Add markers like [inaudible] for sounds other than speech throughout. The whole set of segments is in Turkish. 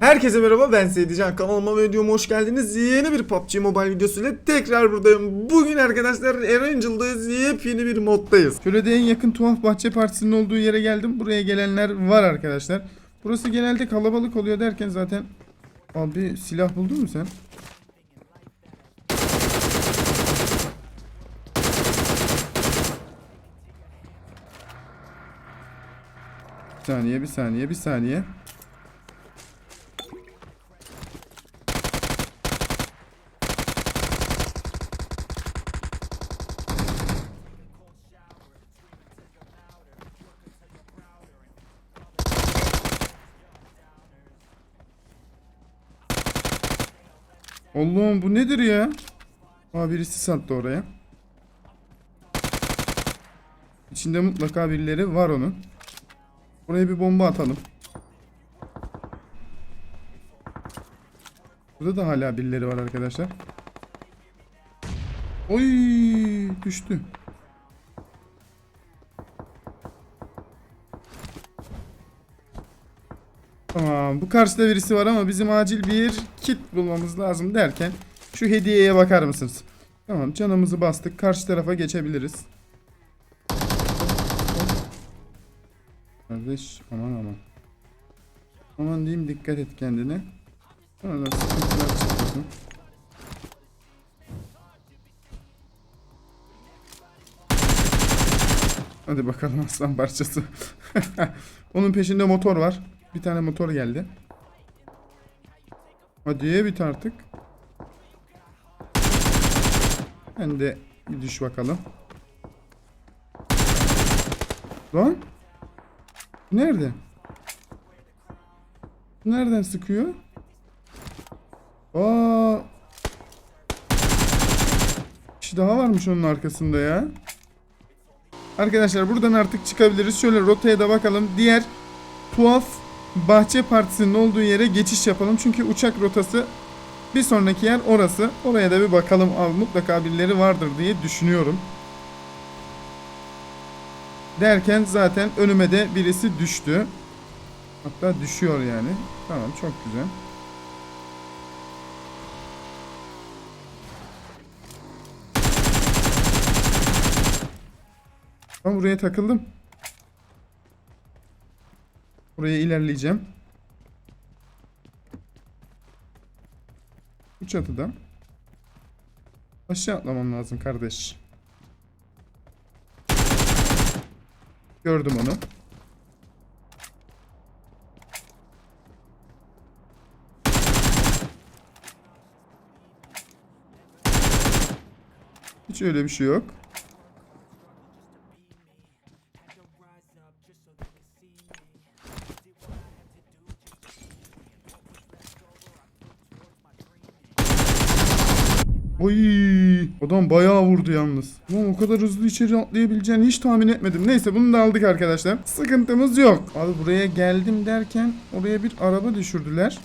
Herkese merhaba ben Seydican kanalıma ve videoma hoş geldiniz. Yeni bir PUBG Mobile videosuyla tekrar buradayım. Bugün arkadaşlar Erangel'dayız. Yepyeni bir moddayız. Şöyle de en yakın tuhaf bahçe partisinin olduğu yere geldim. Buraya gelenler var arkadaşlar. Burası genelde kalabalık oluyor derken zaten Abi silah buldun mu sen? Bir saniye, bir saniye, bir saniye. Allah'ım bu nedir ya? Aa birisi sattı oraya. İçinde mutlaka birileri var onun. Buraya bir bomba atalım. Burada da hala birileri var arkadaşlar. Oy düştü. Tamam bu karşıda birisi var ama bizim acil bir kit bulmamız lazım derken şu hediyeye bakar mısınız? Tamam canımızı bastık karşı tarafa geçebiliriz. Kardeş aman aman. Aman diyeyim dikkat et kendine. Sonra sıkıntılar çıkmasın. Hadi bakalım aslan parçası. [laughs] Onun peşinde motor var. Bir tane motor geldi. Hadi bit artık. Ben de bir düş bakalım. Lan? Nerede? Nereden sıkıyor? Aa! Kişi daha varmış onun arkasında ya. Arkadaşlar buradan artık çıkabiliriz. Şöyle rotaya da bakalım. Diğer tuhaf bahçe partisinin olduğu yere geçiş yapalım. Çünkü uçak rotası bir sonraki yer orası. Oraya da bir bakalım. Abi, mutlaka birileri vardır diye düşünüyorum. Derken zaten önüme de birisi düştü. Hatta düşüyor yani. Tamam çok güzel. Ben buraya takıldım. Buraya ilerleyeceğim. Bu çatıda. Aşağı atlamam lazım kardeş. Gördüm onu. Hiç öyle bir şey yok. Oy, adam bayağı vurdu yalnız. Ulan o kadar hızlı içeri atlayabileceğini hiç tahmin etmedim. Neyse bunu da aldık arkadaşlar. Sıkıntımız yok. Abi buraya geldim derken oraya bir araba düşürdüler.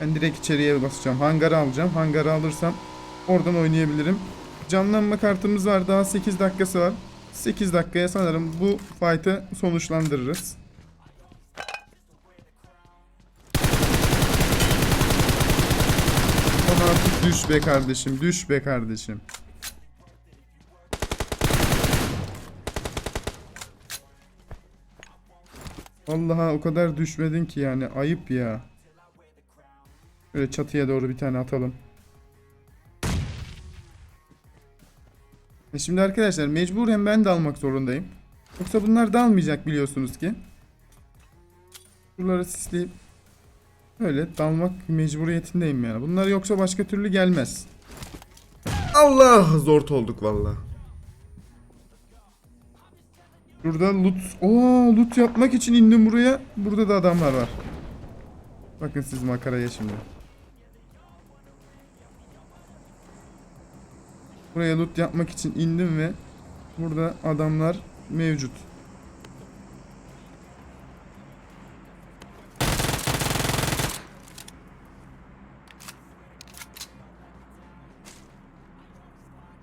Ben direkt içeriye basacağım. Hangarı alacağım. Hangarı alırsam oradan oynayabilirim. Canlanma kartımız var. Daha 8 dakikası var. 8 dakikaya sanırım bu fight'ı sonuçlandırırız. Ama artık düş be kardeşim. Düş be kardeşim. Allah'a o kadar düşmedin ki yani. Ayıp ya. Böyle çatıya doğru bir tane atalım. E şimdi arkadaşlar mecburen ben de almak zorundayım. Yoksa bunlar da almayacak biliyorsunuz ki. Buraları sisleyip öyle dalmak mecburiyetindeyim yani. Bunlar yoksa başka türlü gelmez. Allah zor olduk valla. Burada loot, Oo, loot yapmak için indim buraya. Burada da adamlar var. Bakın siz makaraya şimdi. Buraya loot yapmak için indim ve burada adamlar mevcut.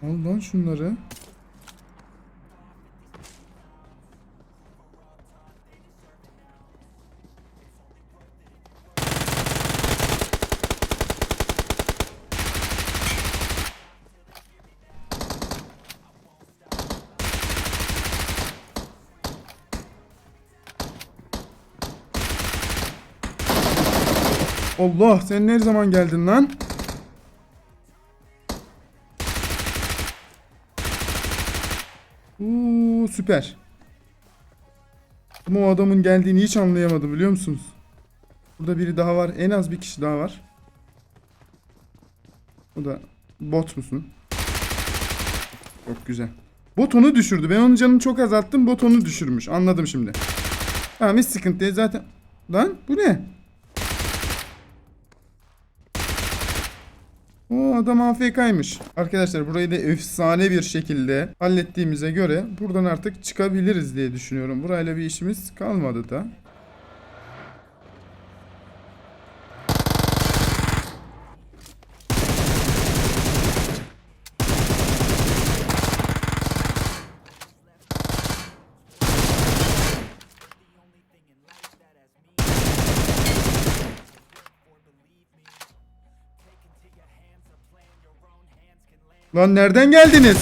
Al lan şunları. Allah sen ne zaman geldin lan? Uuu süper. Ama o adamın geldiğini hiç anlayamadım biliyor musunuz? Burada biri daha var. En az bir kişi daha var. O da bot musun? Çok güzel. Bot onu düşürdü. Ben onun canını çok azalttım. Bot onu düşürmüş. Anladım şimdi. Tamam hiç sıkıntı değil zaten. Lan bu ne? O adam AFK'ymış. Arkadaşlar burayı da efsane bir şekilde hallettiğimize göre buradan artık çıkabiliriz diye düşünüyorum. Burayla bir işimiz kalmadı da. Lan nereden geldiniz?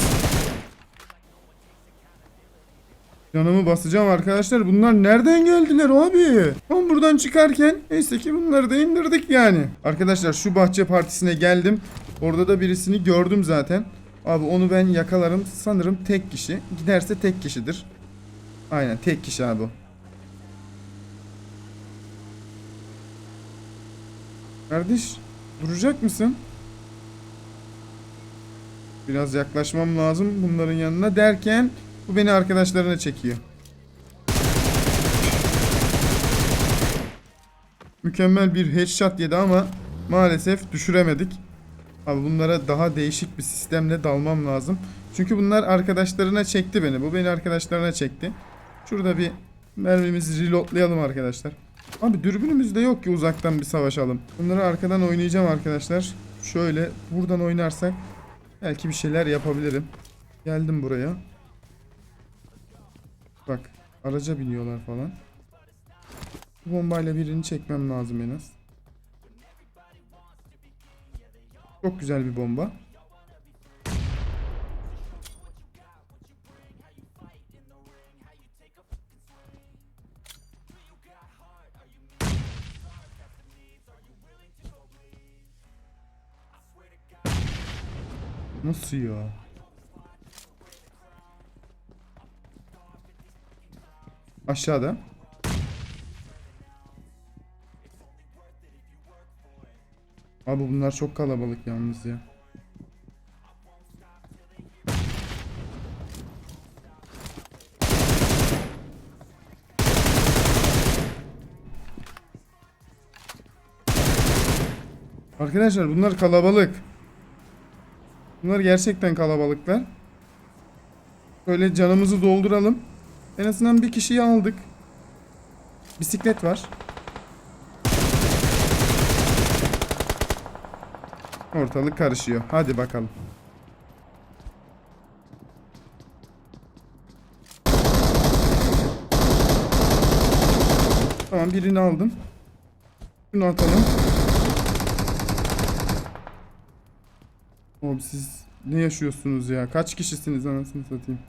Canımı basacağım arkadaşlar. Bunlar nereden geldiler abi? Tam buradan çıkarken neyse ki bunları da indirdik yani. Arkadaşlar şu bahçe partisine geldim. Orada da birisini gördüm zaten. Abi onu ben yakalarım. Sanırım tek kişi. Giderse tek kişidir. Aynen tek kişi abi. Kardeş duracak mısın? Biraz yaklaşmam lazım bunların yanına derken bu beni arkadaşlarına çekiyor. Mükemmel bir headshot yedi ama maalesef düşüremedik. Abi bunlara daha değişik bir sistemle dalmam lazım. Çünkü bunlar arkadaşlarına çekti beni. Bu beni arkadaşlarına çekti. Şurada bir mermimizi reloadlayalım arkadaşlar. Abi dürbünümüz de yok ki uzaktan bir savaşalım. Bunları arkadan oynayacağım arkadaşlar. Şöyle buradan oynarsak belki bir şeyler yapabilirim. Geldim buraya. Bak araca biniyorlar falan. Bu bombayla birini çekmem lazım en az. Çok güzel bir bomba. Nasıl ya? Aşağıda. Abi bunlar çok kalabalık yalnız ya. Arkadaşlar bunlar kalabalık. Bunlar gerçekten kalabalıklar. Böyle canımızı dolduralım. En azından bir kişiyi aldık. Bisiklet var. Ortalık karışıyor. Hadi bakalım. Tamam birini aldım. Şunu atalım. Oğlum siz ne yaşıyorsunuz ya? Kaç kişisiniz anasını satayım.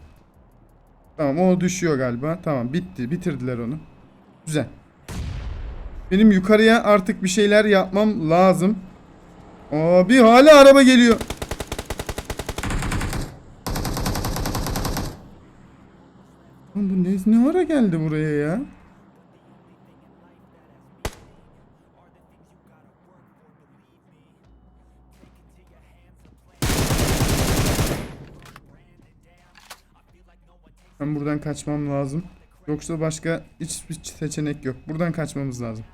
Tamam o düşüyor galiba. Tamam bitti. Bitirdiler onu. Güzel. Benim yukarıya artık bir şeyler yapmam lazım. Abi hala araba geliyor. Lan bu ne, ne ara geldi buraya ya? Ben buradan kaçmam lazım. Yoksa başka hiçbir seçenek yok. Buradan kaçmamız lazım.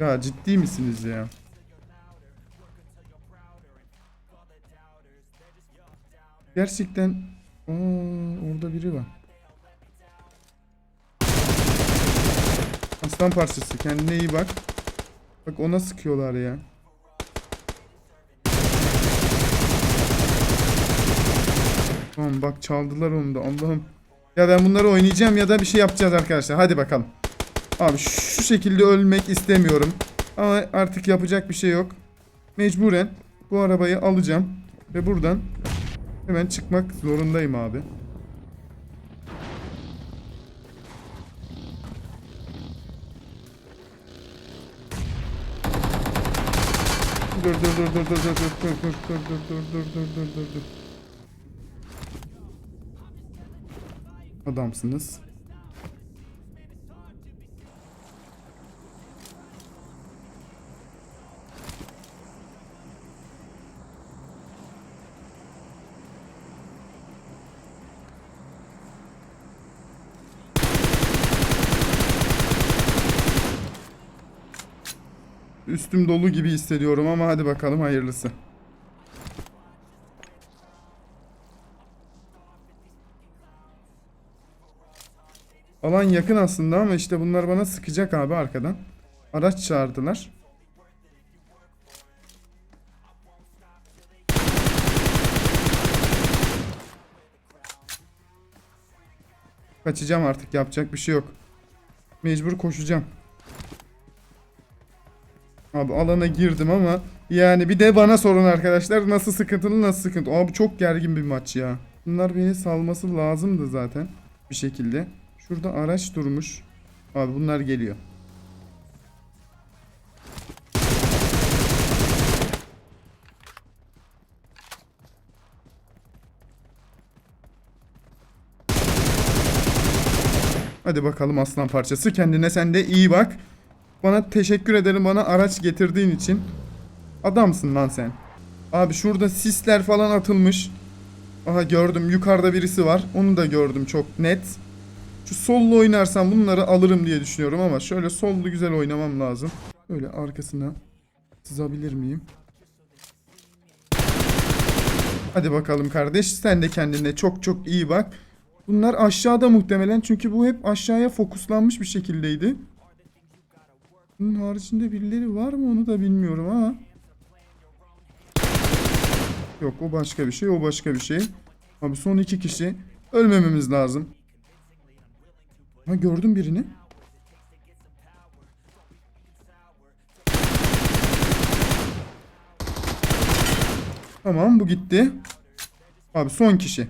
Ya ciddi misiniz ya? Gerçekten Aa, orada biri var. Aslan parçası. Kendine iyi bak. Bak ona sıkıyorlar ya. Tamam bak çaldılar onu da Allah'ım. Ya ben bunları oynayacağım ya da bir şey yapacağız arkadaşlar. Hadi bakalım. Abi şu şekilde ölmek istemiyorum. Ama artık yapacak bir şey yok. Mecburen bu arabayı alacağım. Ve buradan hemen çıkmak zorundayım abi. dur dur dur dur dur dur dur dur dur dur dur dur dur dur dur dur Adamsınız. Üstüm dolu gibi hissediyorum ama hadi bakalım hayırlısı. Alan yakın aslında ama işte bunlar bana sıkacak abi arkadan. Araç çağırdılar. Kaçacağım artık yapacak bir şey yok. Mecbur koşacağım. Abi alana girdim ama yani bir de bana sorun arkadaşlar nasıl sıkıntılı nasıl sıkıntı. Abi çok gergin bir maç ya. Bunlar beni salması lazımdı zaten bir şekilde. Şurada araç durmuş. Abi bunlar geliyor. Hadi bakalım aslan parçası. Kendine sen de iyi bak. Bana teşekkür ederim bana araç getirdiğin için. Adamsın lan sen. Abi şurada sisler falan atılmış. Aha gördüm yukarıda birisi var. Onu da gördüm çok net. Şu sollu oynarsam bunları alırım diye düşünüyorum ama şöyle sollu güzel oynamam lazım. Böyle arkasına sızabilir miyim? Hadi bakalım kardeş sen de kendine çok çok iyi bak. Bunlar aşağıda muhtemelen çünkü bu hep aşağıya fokuslanmış bir şekildeydi. Bunun haricinde birileri var mı onu da bilmiyorum ama. Yok o başka bir şey o başka bir şey. Abi son iki kişi. Ölmememiz lazım. Ha gördüm birini. Tamam bu gitti. Abi son kişi.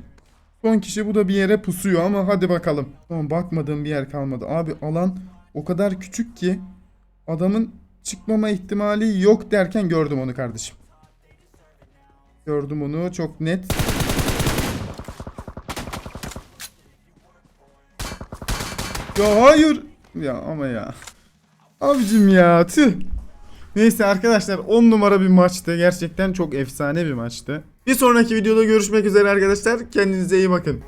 Son kişi bu da bir yere pusuyor ama hadi bakalım. Tamam bakmadığım bir yer kalmadı. Abi alan o kadar küçük ki adamın çıkmama ihtimali yok derken gördüm onu kardeşim. Gördüm onu çok net. Ya hayır. Ya ama ya. Abicim ya tüh. Neyse arkadaşlar 10 numara bir maçtı. Gerçekten çok efsane bir maçtı. Bir sonraki videoda görüşmek üzere arkadaşlar. Kendinize iyi bakın.